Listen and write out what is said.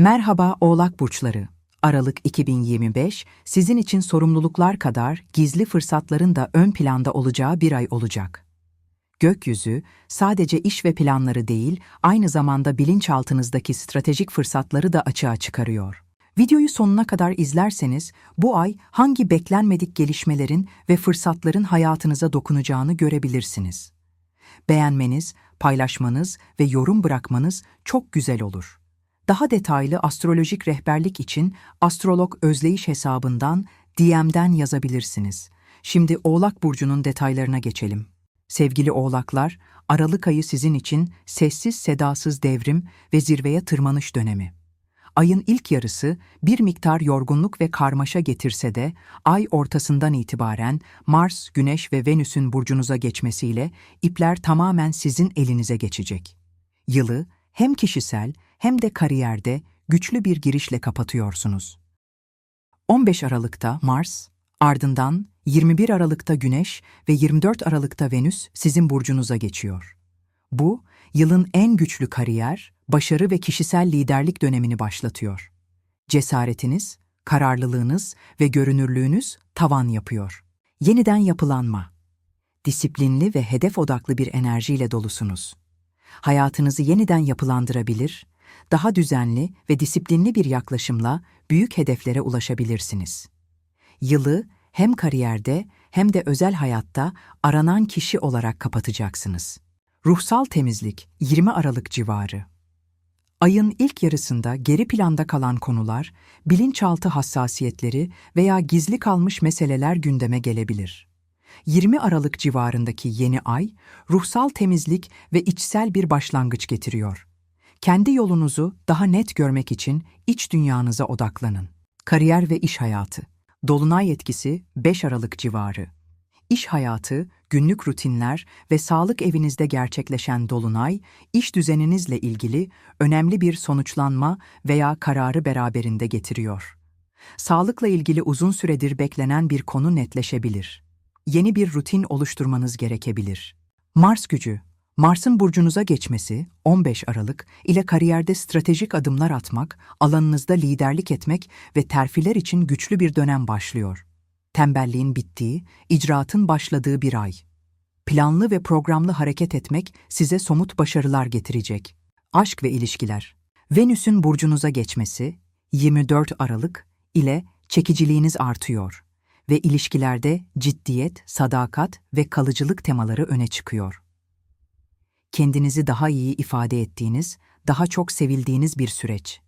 Merhaba Oğlak Burçları. Aralık 2025 sizin için sorumluluklar kadar gizli fırsatların da ön planda olacağı bir ay olacak. Gökyüzü sadece iş ve planları değil, aynı zamanda bilinçaltınızdaki stratejik fırsatları da açığa çıkarıyor. Videoyu sonuna kadar izlerseniz bu ay hangi beklenmedik gelişmelerin ve fırsatların hayatınıza dokunacağını görebilirsiniz. Beğenmeniz, paylaşmanız ve yorum bırakmanız çok güzel olur. Daha detaylı astrolojik rehberlik için Astrolog Özdeyiş hesabından DM'den yazabilirsiniz. Şimdi Oğlak Burcu'nun detaylarına geçelim. Sevgili Oğlaklar, Aralık ayı sizin için sessiz sedasız devrim ve zirveye tırmanış dönemi. Ayın ilk yarısı bir miktar yorgunluk ve karmaşa getirse de ay ortasından itibaren Mars, Güneş ve Venüs'ün burcunuza geçmesiyle ipler tamamen sizin elinize geçecek. Yılı hem kişisel hem de kariyerde güçlü bir girişle kapatıyorsunuz. 15 Aralık'ta Mars, ardından 21 Aralık'ta Güneş ve 24 Aralık'ta Venüs sizin burcunuza geçiyor. Bu, yılın en güçlü kariyer, başarı ve kişisel liderlik dönemini başlatıyor. Cesaretiniz, kararlılığınız ve görünürlüğünüz tavan yapıyor. Yeniden yapılanma. Disiplinli ve hedef odaklı bir enerjiyle dolusunuz. Hayatınızı yeniden yapılandırabilir, daha düzenli ve disiplinli bir yaklaşımla büyük hedeflere ulaşabilirsiniz. Yılı hem kariyerde hem de özel hayatta aranan kişi olarak kapatacaksınız. Ruhsal temizlik 20 Aralık civarı. Ayın ilk yarısında geri planda kalan konular, bilinçaltı hassasiyetleri veya gizli kalmış meseleler gündeme gelebilir. 20 Aralık civarındaki yeni ay, ruhsal temizlik ve içsel bir başlangıç getiriyor. Kendi yolunuzu daha net görmek için iç dünyanıza odaklanın. Kariyer ve iş hayatı. Dolunay etkisi 5 Aralık civarı. İş hayatı, günlük rutinler ve sağlık evinizde gerçekleşen dolunay, iş düzeninizle ilgili önemli bir sonuçlanma veya kararı beraberinde getiriyor. Sağlıkla ilgili uzun süredir beklenen bir konu netleşebilir. Yeni bir rutin oluşturmanız gerekebilir. Mars gücü Mars'ın burcunuza geçmesi 15 Aralık ile kariyerde stratejik adımlar atmak, alanınızda liderlik etmek ve terfiler için güçlü bir dönem başlıyor. Tembelliğin bittiği, icraatın başladığı bir ay. Planlı ve programlı hareket etmek size somut başarılar getirecek. Aşk ve ilişkiler. Venüs'ün burcunuza geçmesi 24 Aralık ile çekiciliğiniz artıyor ve ilişkilerde ciddiyet, sadakat ve kalıcılık temaları öne çıkıyor kendinizi daha iyi ifade ettiğiniz, daha çok sevildiğiniz bir süreç.